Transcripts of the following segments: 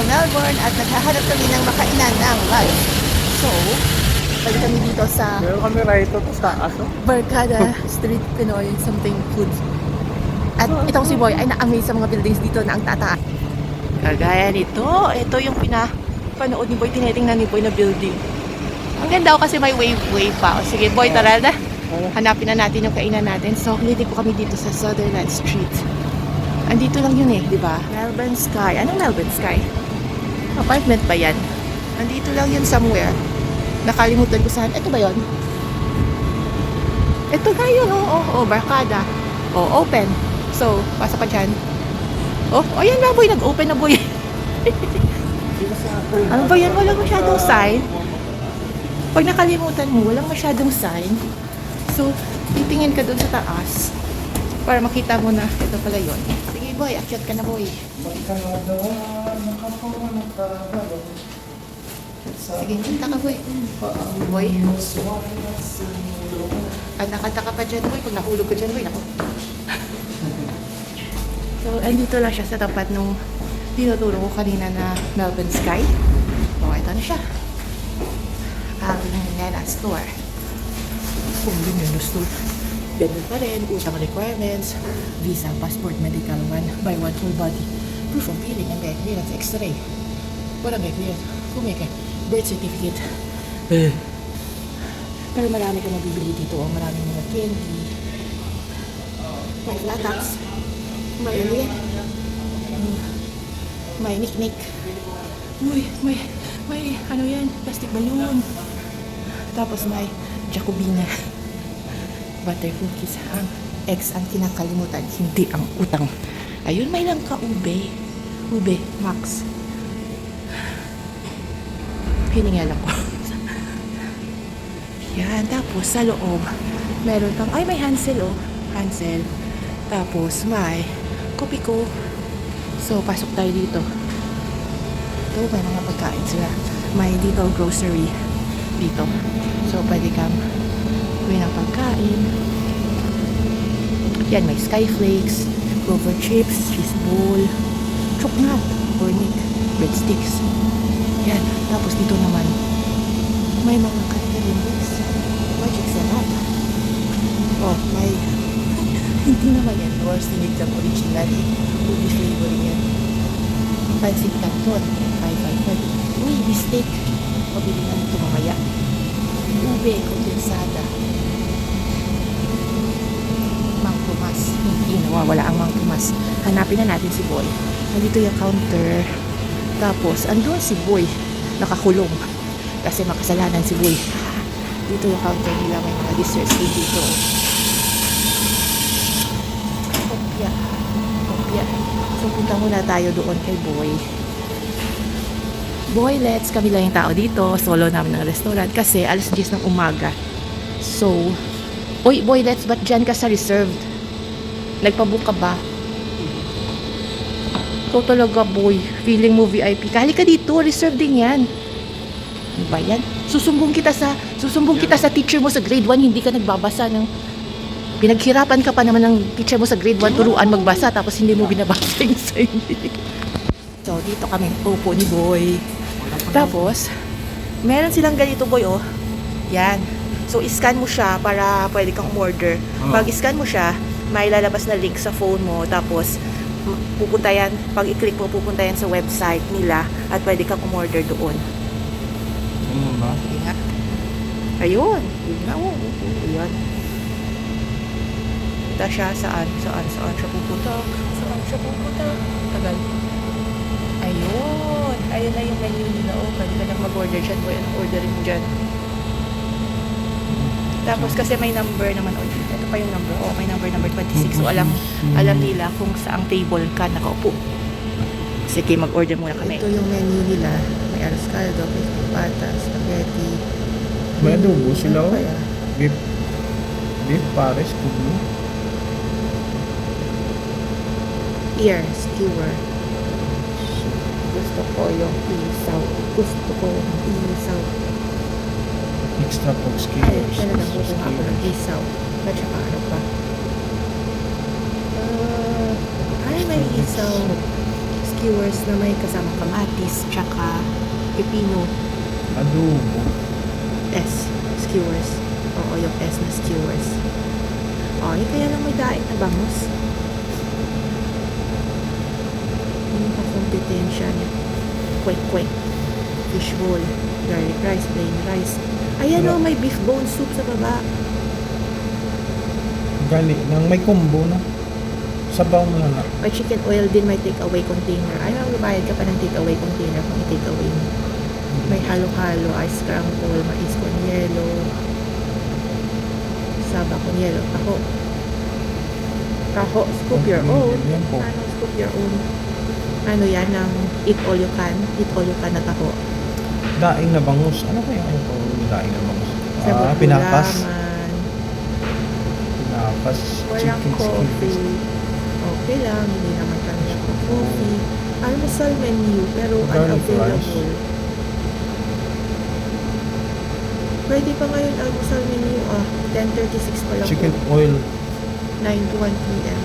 sa Melbourne at naghahanap kami ng makainan ng lunch. So, balik kami dito sa Meron kami rito to sa aso. Barkada Street Pinoy something food. At itong si Boy ay na-amaze sa mga buildings dito na ang tataas. Kagaya nito, ito yung pinapanood ni Boy, tinitingnan ni Boy na building. Ang ganda ko kasi may wave-wave pa. O sige, Boy, tara na. Hanapin na natin yung kainan natin. So, hindi po kami dito sa Sutherland Street. Andito lang yun eh, di ba? Melbourne Sky. Anong Melbourne Sky? Apartment ba yan? Andito lang yun somewhere. Nakalimutan ko saan. Ito ba yun? Ito nga yun, oo, oh, oh, barkada. Oh, open. So, pasa pa dyan. Oh, oh yan na boy, nag-open na boy. ano ba yan? Walang masyadong sign. Pag nakalimutan mo, walang masyadong sign. So, titingin ka dun sa taas para makita mo na ito pala yun. Sige boy, akyat ka na boy. Sige, kanta ka boy. Boy. Kanta-kanta ka pa dyan boy. Pag nahulog ka dyan boy, naku. So, andito lang siya sa tapat nung tinuturo ko kanina na Melbourne Sky. O, ito na siya. Ang Nena Store. Kung yun yun, store. Ganun pa rin, utang requirements, visa, passport, medical one, by one full body, proof of billing, and then clearance, x-ray. Barangay clearance, kumika, birth certificate. Eh. Pero marami ka mabibili dito, oh. maraming mga candy, may lataks, may Mm. may niknik, uy, may, may ano yan, plastic balloon, tapos may Jacobina, butter cookies, ang ex ang kinakalimutan, hindi ang utang. Ayun, may lang ka ube, ube, max. Hiningal ako. Yan, tapos sa loob, meron pang, ay may Hansel oh, Hansel. Tapos may Kopiko. So, pasok tayo dito. Ito, may mga pagkain sila. May dito grocery dito. So, pwede kang kuhin ng pagkain. Yan, may skyflakes, clover chips, cheese ball, choknat, ornic, breadsticks. Yan. Tapos dito naman, may mga candies. Magic sarap. Oh, may hindi naman yan. Or sinigang original. Ubi flavoring yan. Pansit canton. 500. Uy, bistek. Pabili na nito mamaya. Ube, kondensada. Hindi nawawala ang Mang Tomas. Hanapin na natin si Boy. Nandito yung counter. Tapos, andun si Boy. Nakakulong. Kasi makasalanan si Boy. Dito yung counter nila. May mga desserts din dito. Kopya. Kopya. So, punta muna tayo doon kay Boy. Boy, let's kami lang yung tao dito. Solo namin ng restaurant kasi alas 10 ng umaga. So, Uy, boy, let's ba't dyan ka sa reserved? Nagpabook ka ba? Ikaw talaga, boy. Feeling mo VIP. Kahali ka dito, reserved din yan. Ano ba yan? Susumbong kita sa, susumbong kita sa teacher mo sa grade 1, hindi ka nagbabasa ng Pinaghirapan ka pa naman ng teacher mo sa grade 1 turuan magbasa tapos hindi mo binabasa yung sign. so, dito kami upo ni Boy. Tapos, meron silang ganito Boy, oh. Yan. So, scan mo siya para pwede kang umorder. Pag scan mo siya, may lalabas na link sa phone mo. Tapos, pupunta yan, pag i-click mo, pupunta yan sa website nila at pwede kang umorder doon. Ano ba? Ayun. Yun nga, oh. Ayun. Punta siya saan, saan, saan siya pupunta. Saan siya pupunta. Tagal. Ayun. Ayun na yung menu nila. Oh, pwede ka nang mag-order dyan. Anong orderin mo dyan? Tapos kasi may number naman. Oh, ito pa yung number. Oh, may number number 26. So alam, alam nila kung saang table ka nakaupo. Sige, mag-order muna kami. Ito yung menu nila. May arroz caldo, may pata, spaghetti, May adobo sila oh. Kaya, Beef. Beef pares, kublo. ear, skewer. Gusto ko yung isaw. Gusto ko yung isaw. Extra pork Ay, skewers. talaga gusto ko ako ng isaw. At saka ano pa? Ah, ay, may isaw. skewers na may kasamang kamatis, tsaka pepino. Adobo. S. Skewers. Oo, yung S na skewers. Okay, kaya lang may daing na bangus. Yung kompetensya niya. Kwek-kwek. Fishbowl. Garlic rice, plain rice. Ayan o, Ano? may beef bone soup sa baba. Gali, nang may combo na. Sabaw mo na. May chicken oil din, may take-away container. Ay, magbabayad ka pa ng take-away container kung i-take-away mo. May halo-halo, ice scramble, mais con yelo, saba con yelo, taho. Taho, scoop your own. Ano, scoop your own. Ano yan, ng eat all you can. Eat all you can na taho. Daing na bangus. Ano kaya po daing na bangus? Ah, pinapas. Pinapas. Walang Chicken coffee. Okay lang, hindi naman kami coffee. Almusal menu, pero unavailable. Pwede pa ngayon almusal menu, ah, 10.36 pa lang Chicken po. oil. 9 to 1 p.m.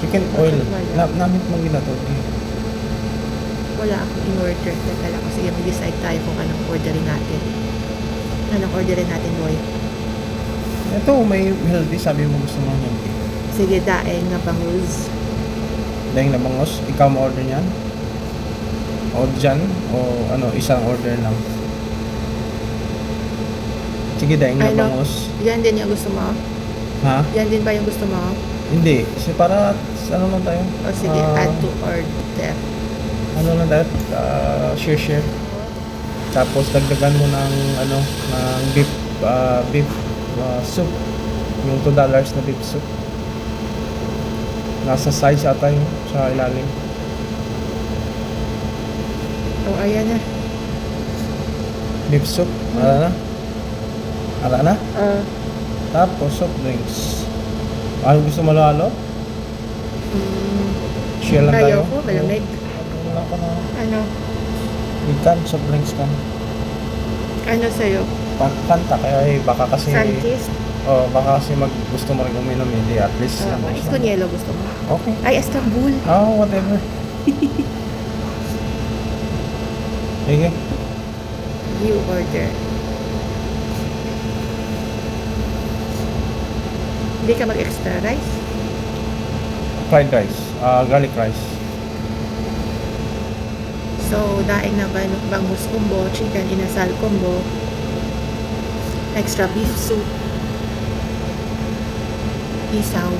Chicken oil. Wala. Na, namit mo ginato. Wala akong in-order. Teka lang, sige, mag-decide tayo kung anong orderin natin. Anong orderin natin, boy? Ito, may healthy. Sabi mo gusto mo healthy. Sige, daeng na bangus. Daing na bangus. Ikaw mo order niyan? O dyan? O ano, isang order lang? Sige, daing na Ano? bangus. Yan din yung gusto mo? Ha? Yan din ba yung gusto mo? Hindi. Kasi para, ano lang tayo? O sige, Ah, add to order. Ano lang tayo? Ah, share share. Tapos dagdagan mo ng ano, ng beef ah, beef ah, soup. Yung 2 dollars na beef soup. Nasa size ata yun sa ilalim. O, ayan na. Beef soup. Ala na? Ala na? Ah, Tapos soft drinks. Ano gusto mo lalo? mm, Share lang tayo. Ayoko, malamig. Wala ka na. ano? Ikan, soft drinks ka. Ano sa'yo? Pagkanta kaya eh, baka kasi Sunkist? oh, baka kasi mag gusto mo rin uminom hindi at least Uh, ano, mais con gusto mo? Okay. Ay, Istanbul. Oh, whatever. Sige. You order. Hindi ka mag-extra rice? Fried rice. ah garlic rice. So, daing na ban bangus combo, chicken inasal combo, extra beef soup, isaw,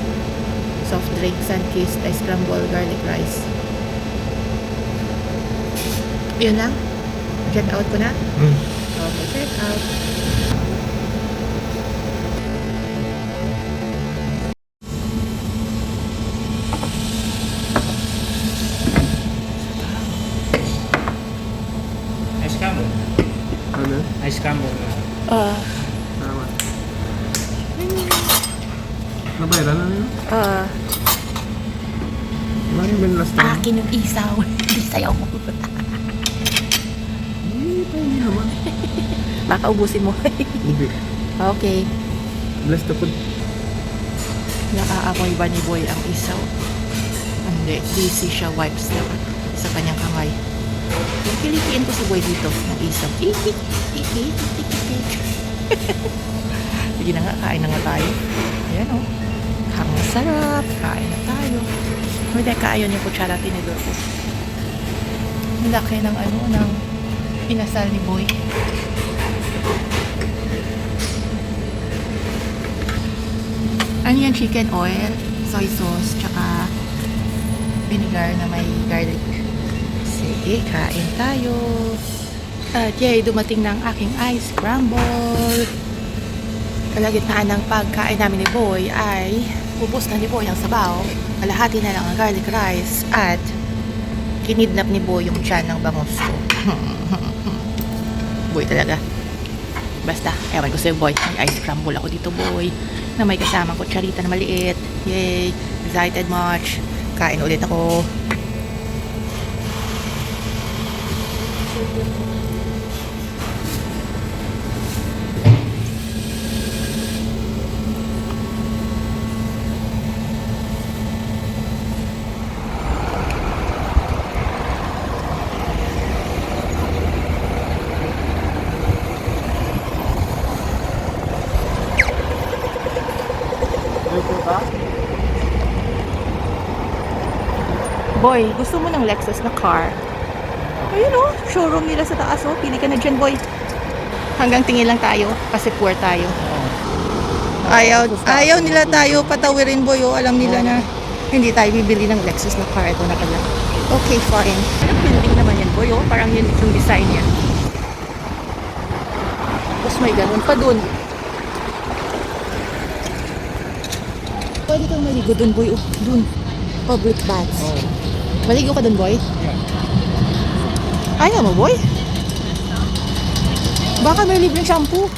soft drink, sunkist, ice scramble, garlic rice. Yun lang? Check out ko na? Mm. Okay, check out. Ice combo. Ano? Ice na. Ah, Salamat. Isaw. Hindi hindi naman. Baka ubusin mo. Hindi. okay. Bless the food. Nakaamoy ba ni Boy ang isaw? Hindi. Busy siya. Wipes lang sa kanyang kamay. Kilikiin ko si Boy dito ng isaw. Sige na nga, kain na nga tayo. Ayan o. Ang sarap. Kain na tayo. Hindi, kaayon yung kutsara tinidor ko. Laki ng ano, ng inasal ni Boy. Ano yan? Chicken oil, soy sauce, tsaka vinegar na may garlic. Sige, kain tayo. At yay, dumating na aking ice scramble. Kalagitnaan ng pagkain namin ni Boy ay ubos na ni Boy ang sabaw. Kalahati na lang ang garlic rice at kinidnap ni Boy yung tiyan ng bangus ko. boy talaga. Basta, ewan ko sa'yo, boy. May ice scramble ako dito, boy. Na may kasama ko, charita na maliit. Yay! Excited much. Kain ulit ako. Boy, gusto mo ng Lexus na car? Ayun oh, showroom nila sa taas oh. Pili ka na dyan, boy. Hanggang tingin lang tayo kasi poor tayo. Ayaw, ayaw nila tayo patawirin, boy. Oh. Alam nila na hindi tayo bibili ng Lexus na car. Ito na pala. Okay, fine. Anong building naman yan, boy? Oh? Parang yun yung design niya. Tapos may ganun pa dun. Pwede kang maligo dun, boy. Oh, dun. Public baths. Oh. Maligo ka dun, boy? Yeah. Ayaw mo, boy? Baka may libreng shampoo.